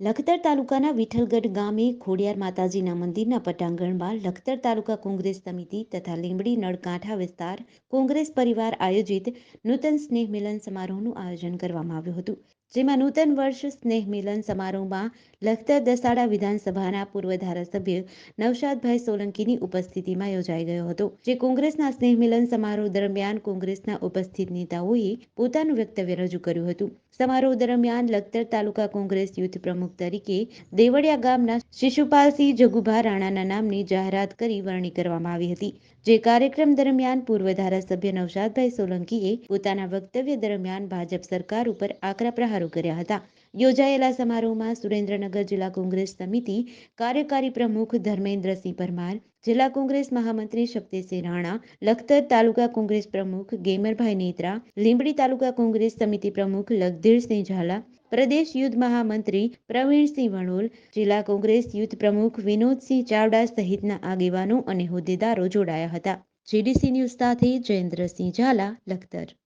લખતર તાલુકાના વિઠલગઢ ગામે ખોડિયાર માતાજીના મંદિરના પટાંગણમાં લખતર તાલુકા કોંગ્રેસ સમિતિ તથા લીંબડી નળકાંઠા વિસ્તાર કોંગ્રેસ પરિવાર આયોજિત નૂતન સ્નેહ મિલન સમારોહનું આયોજન કરવામાં આવ્યું હતું. જેમાં નૂતન વર્ષ સ્નેહ મિલન સમારોહમાં લખતર દસાડા વિધાનસભાના પૂર્વ ધારાસભ્ય નવશાદભાઈ સોલંકીની ઉપસ્થિતિમાં યોજાઈ ગયો હતો, જે કોંગ્રેસના સ્નેહ મિલન સમારોહ દરમિયાન કોંગ્રેસના ઉપસ્થિત નેતાઓએ પોતાનું વક્તવ્ય રજૂ કર્યું હતું. સમારોહ દરમિયાન લખતર તાલુકા કોંગ્રેસ યુથ પ્રમુખ તરીકે દેવળિયા ગામના શિશુપાલસિંહ જગુભા રાણાના નામની જાહેરાત કરી વરણી કરવામાં આવી હતી. જે કાર્યક્રમ દરમિયાન પૂર્વ ધારાસભ્ય નવશાદભાઈ સોલંકીએ પોતાના વક્તવ્ય દરમિયાન ભાજપ સરકાર ઉપર આકરા પ્રહારો કર્યા હતા. યોજાયેલા સમારોહમાં સુરેન્દ્રનગર જિલ્લા કોંગ્રેસ સમિતિ કાર્યકારી પ્રમુખ ધર્મેન્દ્રસિંહ પરમાર, જિલ્લા કોંગ્રેસ મહામંત્રી શક્તિસિંહ રાણા, લખતર તાલુકા કોંગ્રેસ પ્રમુખ ગેમરભાઈ નેત્રા, લીંબડી તાલુકા કોંગ્રેસ સમિતિ પ્રમુખ લખધીરસિંહ ઝાલા, પ્રદેશ યુદ્ધ મહામંત્રી પ્રવીણસિંહ વણોલ, જિલ્લા કોંગ્રેસ યુથ પ્રમુખ વિનોદસિંહ ચાવડા સહિતના આગેવાનો અને હોદ્દેદારો જોડાયા હતા. જીડીસી ન્યૂઝ સાથે જયેન્દ્રસિંહ ઝાલા, લખતર.